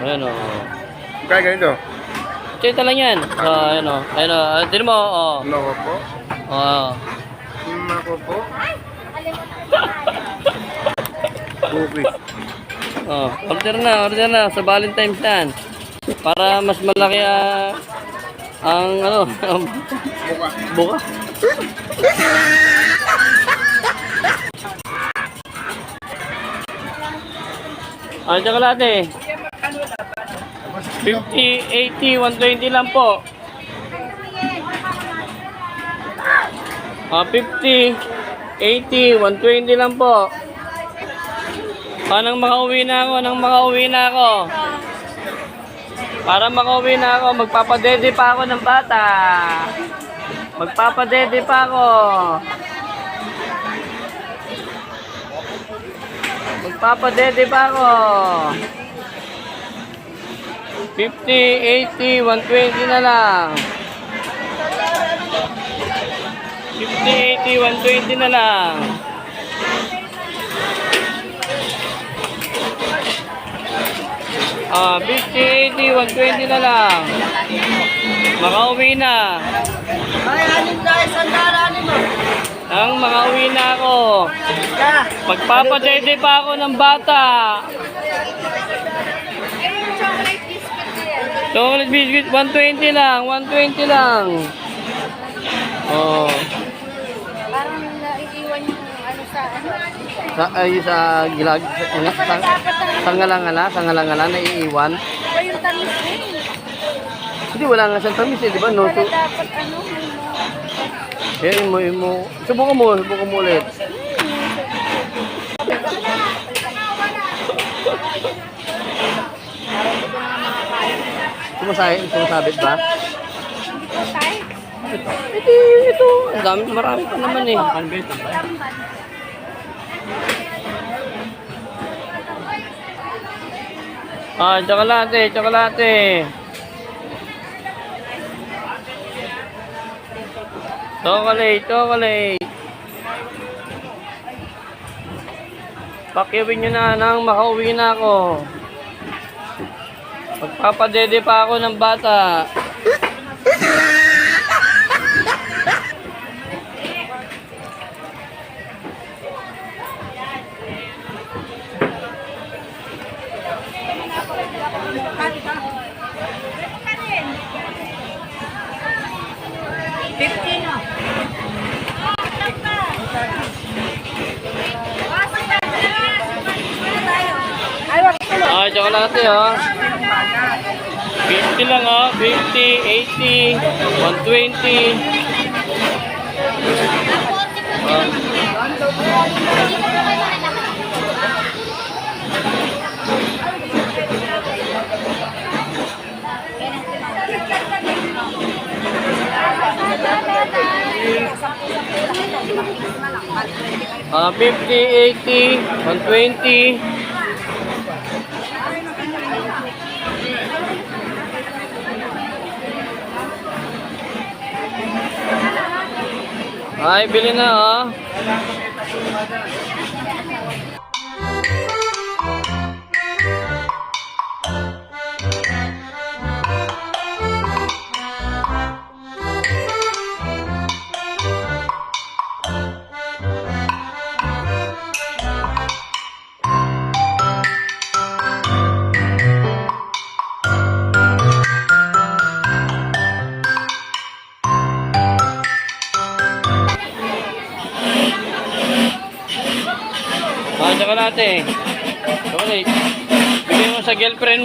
Ayan o. Kaya ganito. Cheta lang yan. Ah, ayan o. Ayan o. Ah, Tignan mo. Oh. Nako po. Oh. Nako po. Okay. Oh. Order na. Order na. Sa Valentine's yan. Para mas malaki ah, ang ano. Buka. buka. Ah, tsokolate. 50, 80, 120 lang po. Ah, 50, 80, 120 lang po. Ah, nang makauwi na ako, nang makauwi na ako. Para makauwi na ako, magpapadede pa ako ng bata. Magpapadede pa ako. Magpapadede pa ako. 50, 80, 120 na lang. 50, 80, 120 na lang. Ah, 50, 80, 120 na lang. Makauwi na. Ay, anim tayo, sandara, anim mo. Ang makauwi na ako. Ka. Magpapadede pa ako ng bata. Chocolate biscuit, 120 lang, 120 lang. Oh. Parang naiiwan yung ano sa ano. Sa, ay, sa gilag, sa, sa, sa, sa ngalangala, sa ngalangala, naiiwan. Iba yung tamis rin. Hindi, wala nga siyang tamis eh, di ba? No, so, dapat ano, eh, imo, imo. Subukan mo, subukan mo ulit. Sumasay, sumasabit ba? Ito. Ito, ito. Ang dami, marami pa naman eh. Ah, tsokolate, tsokolate. Chocolate, chocolate. Pakiawin nyo na nang makauwi na ako. Magpapadede pa ako ng bata. Fifteen, no? Ah, tsokolate oh. 50 lang oh. 50, 80, 120. Ah. Ah, 50, 80, 120. Ay, bili na oh. Tsokolate. Chocolate. Bigay mo sa girlfriend.